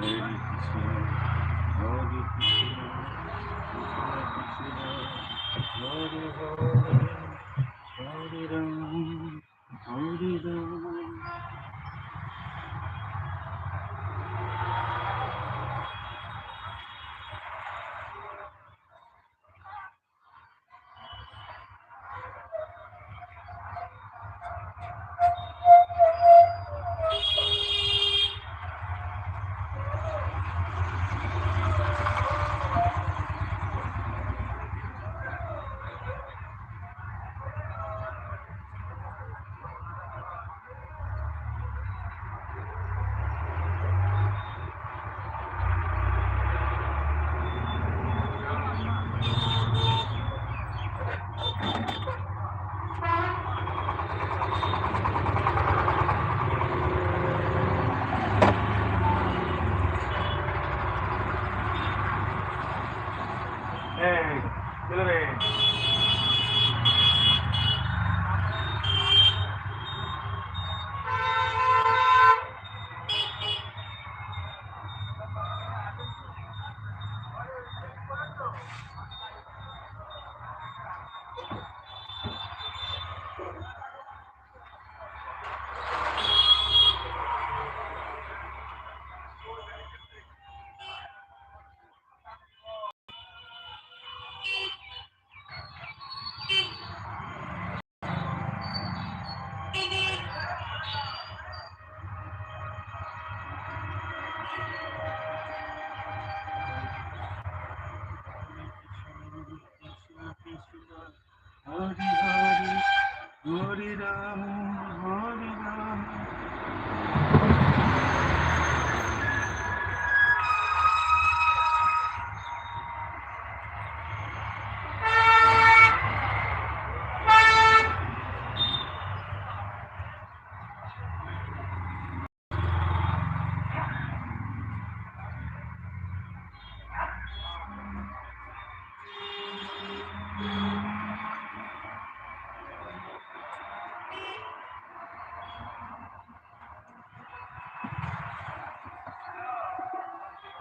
Hare Hare Dulu. All right.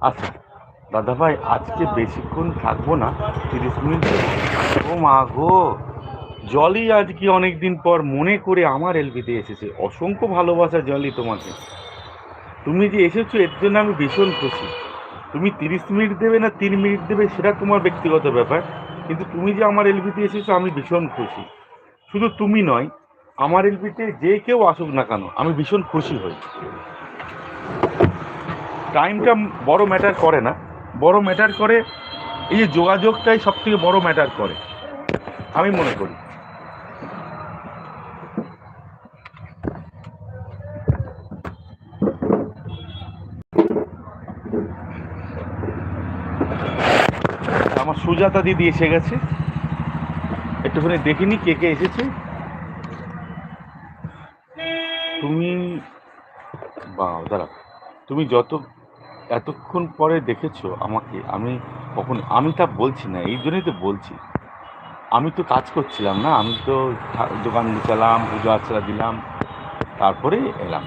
আচ্ছা। দাদা ভাই আজকে বেশিক্ষণ থাকব না, তিরিশ মিনিট। ও মা গো, জলই আজকে অনেকদিন পর মনে করে আমার এলবিতে এসেছে। অসংখ্য ভালোবাসা জলই তোমাকে। তুমি যে এসেছ, এর জন্য আমি ভীষণ খুশি। তুমি তিরিশ মিনিট দেবে না তিন মিনিট দেবে, সেটা তোমার ব্যক্তিগত ব্যাপার। কিন্তু তুমি যে আমার এলবিতে এসেছ, আমি ভীষণ খুশি। শুধু তুমি নয়, আমার এলবিতে যে কেউ আসুক না কেন, আমি ভীষণ খুশি হই। টাইমটা বড় ম্যাটার করে না। বড় ম্যাটার করে, এই যে যোগাযোগটাই সব থেকে বড় ম্যাটার করে। আমি মনে করি। আমার সুজাতা দিদি এসে গেছে। একটুখানি দেখিনি কে কে এসেছে। তুমি বা দাঁড়া তুমি যত, এতক্ষণ পরে দেখেছ আমাকে, আমি কখন, আমি তা বলছি না, এই জন্যই তো বলছি। আমি তো কাজ করছিলাম না, আমি তো দোকান গুছালাম পুজো আর্চা দিলাম, তারপরে এলাম।